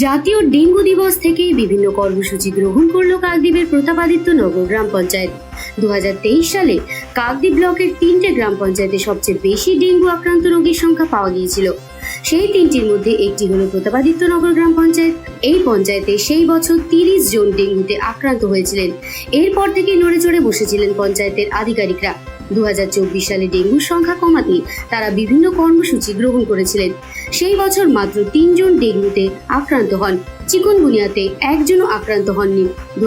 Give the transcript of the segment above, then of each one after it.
জাতীয় ডেঙ্গু দিবস থেকে বিভিন্ন কর্মসূচি গ্রহণ করল কাকদ্বীপের প্রতাপাদিত্য নগর গ্রাম পঞ্চায়েত। দু হাজার তেইশ সালে কাকদ্বীপ ব্লকের তিনটে গ্রাম পঞ্চায়েতে সবচেয়ে বেশি ডেঙ্গু আক্রান্ত রোগীর সংখ্যা পাওয়া গিয়েছিল। সেই তিনটির মধ্যে একটি হলো প্রতাপাদিত্য নগর গ্রাম পঞ্চায়েত। এই পঞ্চায়েতে সেই বছর তিরিশ জন ডেঙ্গুতে আক্রান্ত হয়েছিলেন। এরপর থেকে নড়ে চড়ে বসেছিলেন পঞ্চায়েতের আধিকারিকরা। দু হাজার চব্বিশ সালে ডেঙ্গুর সংখ্যা কমাতে তারা বিভিন্ন কর্মসূচি গ্রহণ করেছিলেন। সেই বছর মাত্র তিনজন ডেঙ্গুতে আক্রান্ত হন। চিকুনগুনিয়াতে একজনও আক্রান্ত হননি। দু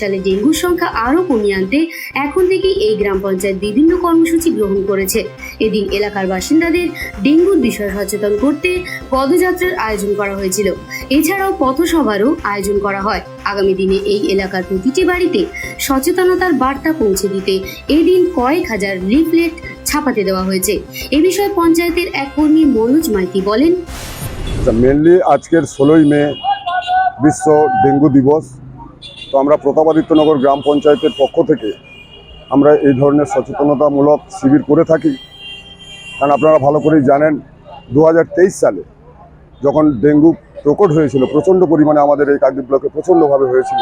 সালে ডেঙ্গুর সংখ্যা আরও কমিয়ে আনতে এখন থেকেই এই গ্রাম পঞ্চায়েত বিভিন্ন কর্মসূচি গ্রহণ করেছে। এদিন এলাকার বাসিন্দাদের ডেঙ্গুর বিষয়ে সচেতন করতে পদযাত্রার আয়োজন করা হয়েছিল। এছাড়াও পথসভারও আয়োজন করা হয়। আগামী দিনে এই এলাকার প্রতিটি বাড়িতে সচেতনতার বার্তা পৌঁছে দিতে এদিন কয়েক হাজার লিফলেট ছাপাতে দেওয়া হয়েছে। এ বিষয়ে পঞ্চায়েতের এক কর্মী মনোজ মাইতি বলেন মেনলি আজকের ষোলোই মে বিশ্ব ডেঙ্গু দিবস। তো আমরা প্রতাপাদিত্যনগর গ্রাম পঞ্চায়েতের পক্ষ থেকে আমরা এই ধরনের সচেতনতামূলক শিবির করে থাকি। কারণ আপনারা ভালো করেই জানেন দু হাজার তেইশ সালে যখন ডেঙ্গু প্রকট হয়েছিল, প্রচণ্ড পরিমাণে আমাদের এই কাকদ্বীপ ব্লকে প্রচণ্ডভাবে হয়েছিল,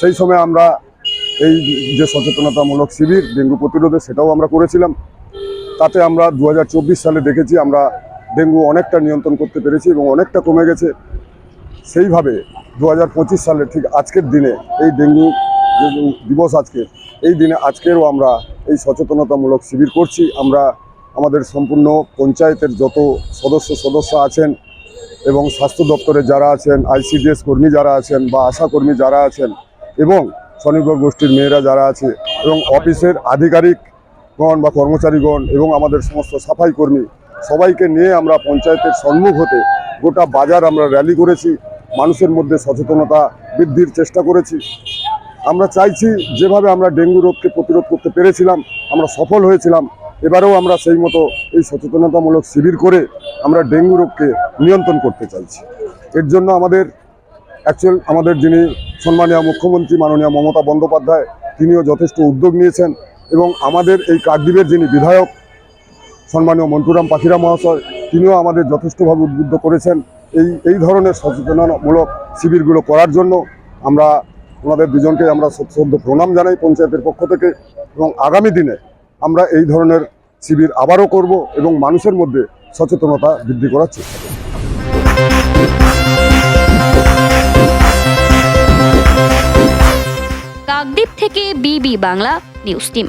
সেই সময় আমরা এই যে সচেতনতামূলক শিবির, ডেঙ্গু প্রতিরোধে সেটাও আমরা করেছিলাম। তাতে আমরা দু হাজার চব্বিশ সালে দেখেছি আমরা ডেঙ্গু অনেকটা নিয়ন্ত্রণ করতে পেরেছি এবং অনেকটা কমে গেছে। সেইভাবে দু হাজার পঁচিশ সালে ঠিক আজকের দিনে এই ডেঙ্গু দিবস আজকে, এই দিনে আজকেরও আমরা এই সচেতনতামূলক শিবির করছি। আমরা আমাদের সম্পূর্ণ পঞ্চায়েতের যত সদস্য সদস্য আছেন এবং স্বাস্থ্য দপ্তরে যারা আছেন আইসিডিএস কর্মী যারা আছেন বা আশা কর্মী যারা আছেন এবং স্বনির্ভর গোষ্ঠীর মেয়েরা যারা আছে এবং অফিসের আধিকারিকগণ বা কর্মচারীগণ এবং আমাদের সমস্ত সাফাই কর্মী, সবাইকে নিয়ে আমরা পঞ্চায়েতের সম্মুখ হতে গোটা বাজার আমরা র্যালি করেছি। মানুষের মধ্যে সচেতনতা বৃদ্ধির চেষ্টা করেছি। আমরা চাইছি যেভাবে আমরা ডেঙ্গু রোগকে প্রতিরোধ করতে পেরেছিলাম, আমরা সফল হয়েছিলাম, এবারেও আমরা সেই মতো এই সচেতনতামূলক শিবির করে আমরা ডেঙ্গু রোগকে নিয়ন্ত্রণ করতে চাইছি। এর জন্য আমাদের অ্যাকচুয়াল আমাদের যিনি সম্মানীয় মুখ্যমন্ত্রী মাননীয় মমতা বন্দ্যোপাধ্যায়, তিনিও যথেষ্ট উদ্যোগ নিয়েছেন এবং আমাদের এই কাকদ্বীপের যিনি বিধায়ক, সম্মানীয় মন্টুরাম পাখিরা মহাশয়, তিনিও আমাদের যথেষ্টভাবে উদ্বুদ্ধ করেছেন। এই এই ধরনের সচেতনতামূলক শিবিরগুলো করার জন্য আমরা ওনাদের দুজনকে আমরা সদ্য প্রণাম জানাই পঞ্চায়েতের পক্ষ থেকে এবং আগামী দিনে আমরা এই ধরনের শিবির আবারও করব এবং মানুষের মধ্যে সচেতনতা বৃদ্ধি করার চেষ্টা করব। কাকদ্বীপ থেকে বিবি বাংলা নিউজ টিম।